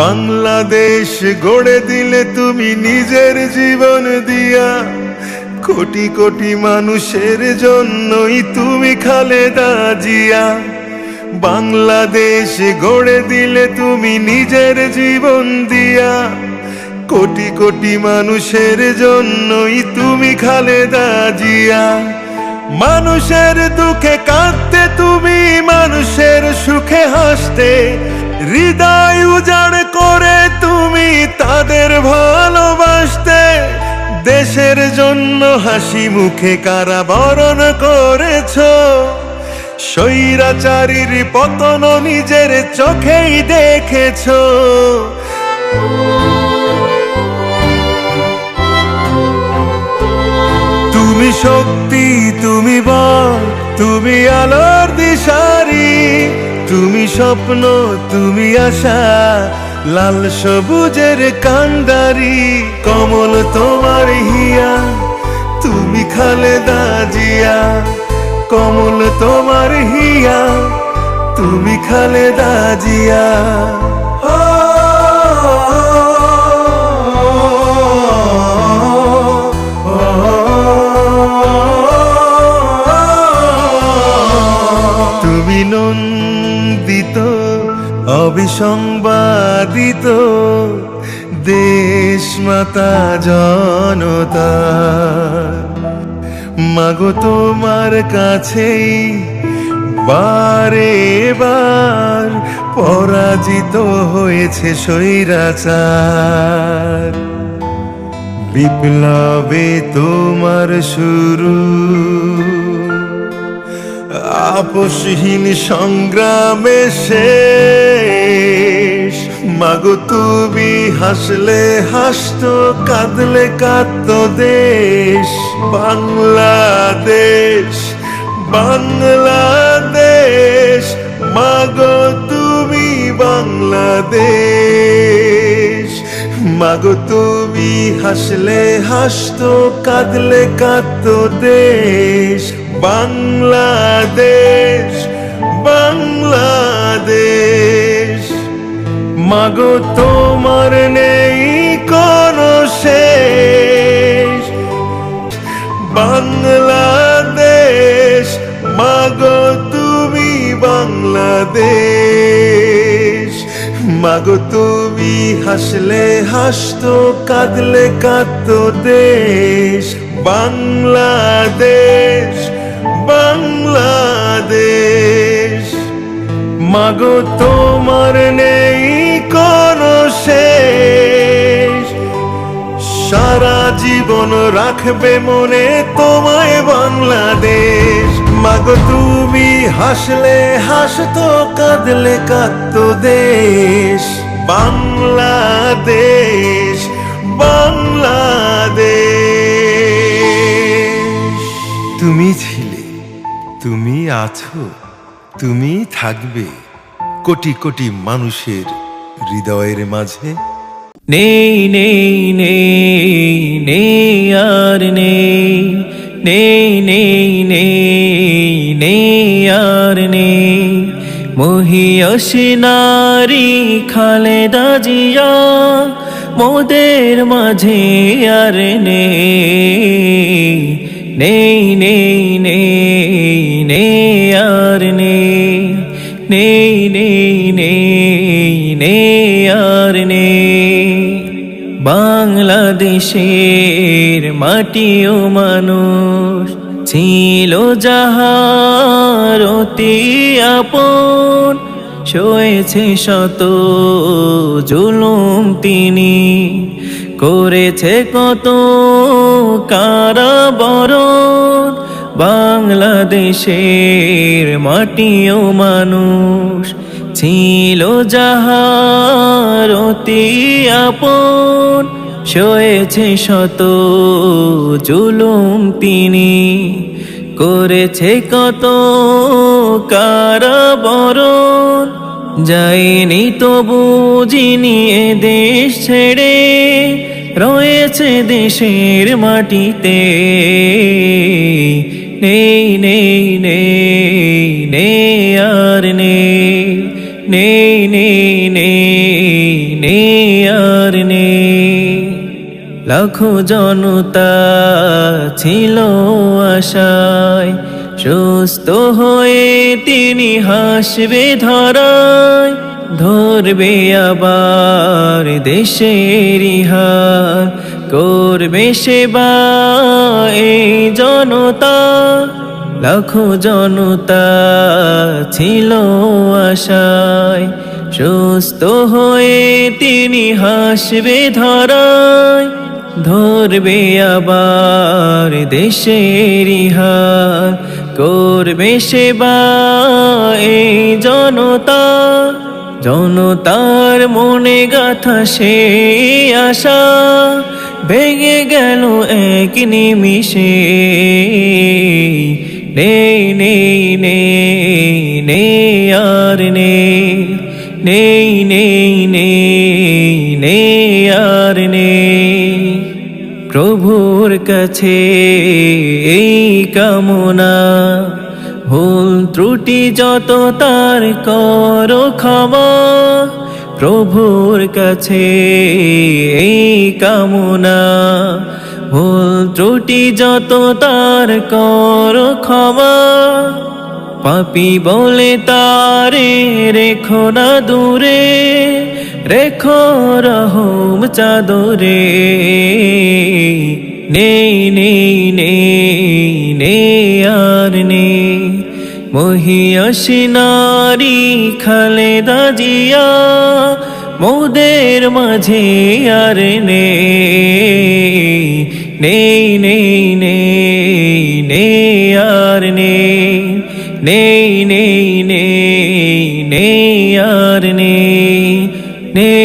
বাংলাদেশ গড়ে দিলে তুমি নিজের জীবন দিয়া। কোটি কোটি মানুষের জন্যই তুমি খালেদা জিয়া। বাংলাদেশ গড়ে দিলে তুমি নিজের জীবন দিয়া। কোটি কোটি মানুষের জন্যই তুমি খালেদা জিয়া। মানুষের দুঃখে কাঁদতে তুমি, মানুষের সুখে হাসতে। হৃদয় উজাড় করে তুমি তাদের ভালোবাসতে। দেশের জন্য হাসি মুখে কারাবরণ করেছ। স্বৈরাচারীর পতন নিজের চোখেই দেখেছ। তুমি শক্তি, তুমি বল, তুমি আলোর দিশারি। তুমি স্বপ্ন তুমি আশা লাল সবুজের কান্ডারি কমল তোমার হিয়া তুমি খালেদা জিয়া কমল তোমার হিয়া তুমি খালেদা জিয়া অবিসংবাদিত দেশ মাতা জনতা। মাগো তোমার কাছেই বারে বার পরাজিত হয়েছে স্বৈরাচার। বিপ্লবে তোমার শুরু। আপসহীন সংগ্রামে শেষ মাগো, তুমি হাসলে হাসত, কাঁদলে কাঁদত দেশ। বাংলাদেশ বাংলাদেশ, মাগো, তুমি বাংলাদেশ। মাগো, তুমি হাসলে হাসত, কাঁদলে কাঁদত দেশ। বাংলাদেশ বাংলাদেশ। মাগো, তোমার নেই কোনো শেষ। বাংলাদেশ, মাগো, তুমি বাংলাদেশ। মাগো, তুমি হাসলে হাসত, কাঁদলে কাঁদত দেশ। বাংলাদেশ বাংলাদেশ। মাগো, তোমার নেই সারা জীবন রাখবে মনে তোমায় বাংলাদেশ। মাগো, তুমি হাসলে হাসতো কাঁদলে কাঁদত দেশ। বাংলাদেশ বাংলাদেশ। তুমি ছিলে, তুমি আছো তুমি থাকবে। কোটি কোটি মানুষের হৃদয়ের মাঝে। নেই নেই নেই নেই আর নেই নেই নেই নেই নেই আর নেই মহিয়সী নারী খালেদা জিয়া মোদের মাঝে আর নেই নেই নেই নেই নেই আর নেই নেই নেই নেই নেই বাংলাদেশের মাটি ও মানুষ ছিল যাহার অতি আপন, সয়েছে শত জুলুম তিনি, করেছে কত কারাবরণ, বাংলাদেশের মাটি ও মানুষ ছিল যাহার অতি আপন, সয়েছে শত জুলুম তিনি। করেছে কত কার কারাবরণ, যায়নি তো বুঝিনি এ দেশ ছেড়ে, রয়েছে দেশের মাটিতে। নেই নেই নেই নেই, আর নেই। নেই নেই নেই নেই আর নেই লাখো জনতা ছিল আশায়, সুস্থ হয়ে তিনি হাসবে ধরায়, ধরবে আবার দেশের হার করবে সেবা এই জনতা লাখো জনতা ছিল আশায়, সুস্থ হয়ে তিনি হাসবে ধরায়, ধরবে আবার দেশের হার করবে সেবা এই জনতা। জনতার মনে গাথা সে আশা, ভেঙে গেল এক নিমিষে। নেই নেই নেই নেই আর নেই নেই নেই নেই নেই আর নেই প্রভুর কাছে এই কামনা, ভুল ত্রুটি যত তার কর ক্ষমা, প্রভুর কাছে এই কামনা ভুল ত্রুটি যত তার কর ক্ষমা। পাপি বলে তারে রেখো না দূরে, রেখো রহম চাদরে। নেই নেই নেই নেই আর নেই। মহিয়সী নারী খালেদা জিয়া, মোদের মাঝে আর নেই। নেই নেই নেই নেই আর নেই নেই নেই নেই নেই আর নেই নেই